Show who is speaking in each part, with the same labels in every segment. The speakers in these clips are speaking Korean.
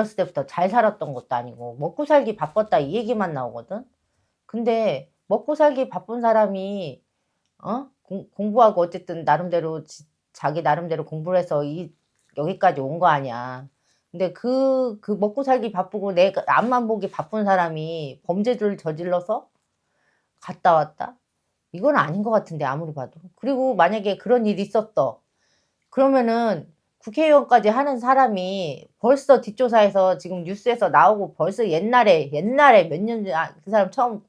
Speaker 1: 어렸을 때부터 잘 살았던 것도 아니고 먹고 살기 바빴다 이 얘기만 나오거든. 근데 먹고 살기 바쁜 사람이 어 공, 공부하고 어쨌든 나름대로 지- 자기 나름대로 공부를 해서 이 여기까지 온 거 아니야. 근데 그, 그 먹고 살기 바쁘고 내가 앞만 보기 바쁜 사람이 범죄를 저질러서 갔다 왔다? 이건 아닌 것 같은데, 아무리 봐도. 그리고 만약에 그런 일이 있었어. 그러면은 국회의원까지 하는 사람이 벌써 뒷조사에서 지금 뉴스에서 나오고 벌써 옛날에, 옛날에 몇 년 전, 아, 그 사람 처음,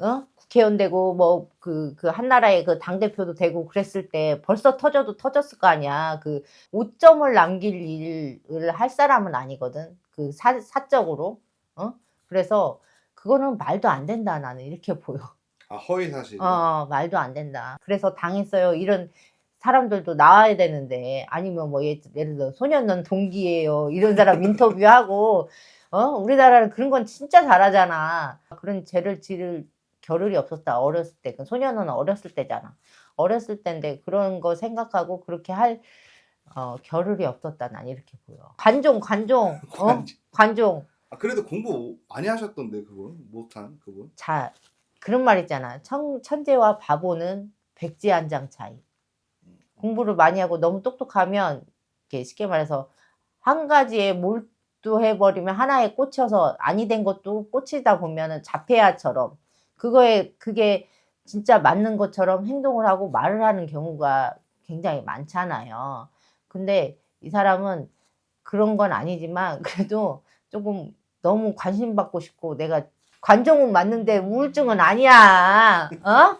Speaker 1: 어? 국회의원 되고, 뭐, 그, 그, 한나라의 그 당 대표도 되고 그랬을 때 벌써 터져도 터졌을 거 아니야. 그, 5점을 남길 일을 할 사람은 아니거든. 그 사, 사적으로. 어? 그래서 그거는 말도 안 된다. 나는 이렇게 보여.
Speaker 2: 아 허위 사실.
Speaker 1: 어, 말도 안 된다. 그래서 당했어요. 이런 사람들도 나와야 되는데 아니면 뭐 예, 예를 들어 소년원 동기예요. 이런 사람 인터뷰하고 어? 우리나라는 그런 건 진짜 잘하잖아. 그런 죄를 지를 겨를이 없었다. 어렸을 때. 그 소년원은 어렸을 때잖아. 어렸을 때인데 그런 거 생각하고 그렇게 할 어, 겨를이 없었다. 난 이렇게 보여. 관종, 관종. 어?
Speaker 2: 관종.
Speaker 1: 관종.
Speaker 2: 아 그래도 공부 많이 하셨던데 그분 못한 그분.
Speaker 1: 자, 그런 말 있잖아. 천, 천재와 바보는 백지 한 장 차이. 공부를 많이 하고 너무 똑똑하면, 이렇게 쉽게 말해서, 한 가지에 몰두해 버리면 하나에 꽂혀서 아니 된 것도 꽂히다 보면은 자폐아처럼, 그거에, 그게 진짜 맞는 것처럼 행동을 하고 말을 하는 경우가 굉장히 많잖아요. 근데 이 사람은 그런 건 아니지만, 그래도 조금 너무 관심 받고 싶고, 내가 관종은 맞는데 우울증은 아니야. 어?